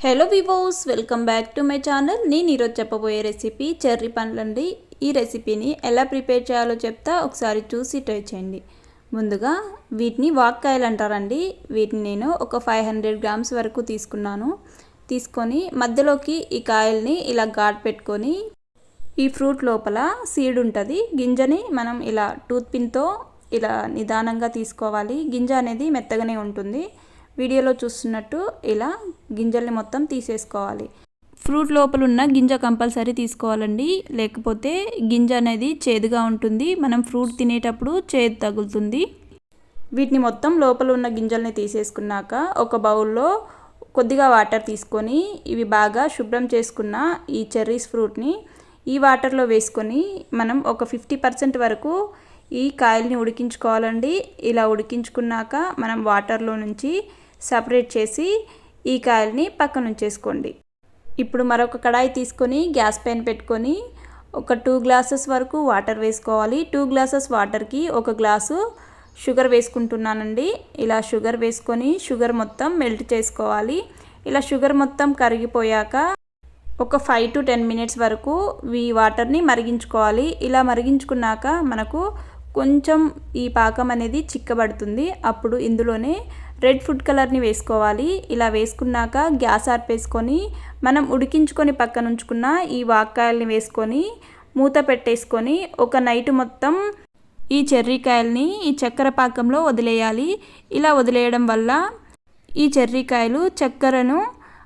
Hello వివోస్ welcome back to my channel నేను ఈరోజు చెప్పబోయే రెసిపీ చెర్రీ పండ్లండి. ఈ రెసిపీని ఎలా ప్రిపేర్ చేయాలో చెప్తా ఒకసారి చూసి ట్రై చేయండి. ముందుగా వీటిని వాక్కాయలు అంటారండి. వీటిని నేను ఒక ఫైవ్ హండ్రెడ్ గ్రామ్స్ వరకు తీసుకున్నాను. తీసుకొని మధ్యలోకి ఈ కాయల్ని ఇలా ఘాట్ పెట్టుకొని ఈ ఫ్రూట్ లోపల సీడ్ ఉంటుంది. గింజని మనం ఇలా టూత్ పిన్తో ఇలా నిదానంగా తీసుకోవాలి. గింజ అనేది మెత్తగానే ఉంటుంది. వీడియోలో చూస్తున్నట్టు ఇలా గింజల్ని మొత్తం తీసేసుకోవాలి. ఫ్రూట్ లోపల ఉన్న గింజ కంపల్సరీ తీసుకోవాలండి. లేకపోతే గింజ అనేది చేదుగా ఉంటుంది. మనం ఫ్రూట్ తినేటప్పుడు చేదు తగులుతుంది. వీటిని మొత్తం లోపల ఉన్న గింజల్ని తీసేసుకున్నాక ఒక బౌల్లో కొద్దిగా వాటర్ తీసుకొని ఇవి బాగా శుభ్రం చేసుకున్న ఈ చెర్రీస్ ఫ్రూట్ని ఈ వాటర్లో వేసుకొని మనం ఒక ఫిఫ్టీ పర్సెంట్ వరకు ఈ కాయల్ని ఉడికించుకోవాలండి. ఇలా ఉడికించుకున్నాక మనం వాటర్లో నుంచి సపరేట్ చేసి ఈ కాయల్ని పక్కన ఉంచేసుకోండి. ఇప్పుడు మరొక కడాయి తీసుకొని గ్యాస్ పైన పెట్టుకొని ఒక టూ గ్లాసెస్ వరకు వాటర్ వేసుకోవాలి. టూ గ్లాసెస్ వాటర్కి ఒక గ్లాసు షుగర్ వేసుకుంటున్నానండి. ఇలా షుగర్ వేసుకొని షుగర్ మొత్తం మెల్ట్ చేసుకోవాలి. ఇలా షుగర్ మొత్తం కరిగిపోయాక ఒక ఫైవ్ టు టెన్ మినిట్స్ వరకు ఈ వాటర్ని మరిగించుకోవాలి. ఇలా మరిగించుకున్నాక మనకు కొంచెం ఈ పాకం అనేది చిక్కబడుతుంది. అప్పుడు ఇందులోనే రెడ్ ఫుడ్ కలర్ని వేసుకోవాలి. ఇలా వేసుకున్నాక గ్యాస్ ఆర్పేసుకొని మనం ఉడికించుకొని పక్కన ఉంచుకున్న ఈ వాక్కాయల్ని వేసుకొని మూత పెట్టేసుకొని ఒక నైట్ మొత్తం ఈ చెర్రీకాయల్ని ఈ చక్కెర పాకంలో వదిలేయాలి. ఇలా వదిలేయడం వల్ల ఈ చెర్రీకాయలు చక్కెరను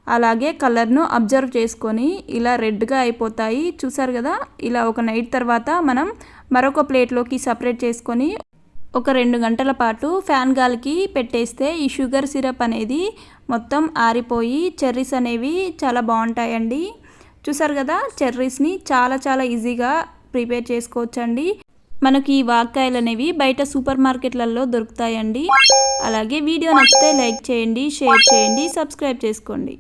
అలాగే కలర్ను అబ్జర్వ్ చేసుకొని ఇలా రెడ్గా అయిపోతాయి. చూసారు కదా? ఇలా ఒక నైట్ తర్వాత మనం మరొక ప్లేట్లోకి సపరేట్ చేసుకొని ఒక రెండు గంటల పాటు ఫ్యాన్ గాలికి పెట్టేస్తే ఈ షుగర్ సిరప్ అనేది మొత్తం ఆరిపోయి చెర్రీస్ అనేవి చాలా బాగుంటాయండి. చూసారు కదా చెర్రీస్ని చాలా చాలా ఈజీగా ప్రిపేర్ చేసుకోవచ్చండి. మనకి ఈ వాక్కాయలు అనేవి బయట సూపర్ మార్కెట్లలో దొరుకుతాయండి. అలాగే వీడియో నచ్చితే లైక్ చేయండి షేర్ చేయండి సబ్స్క్రైబ్ చేసుకోండి.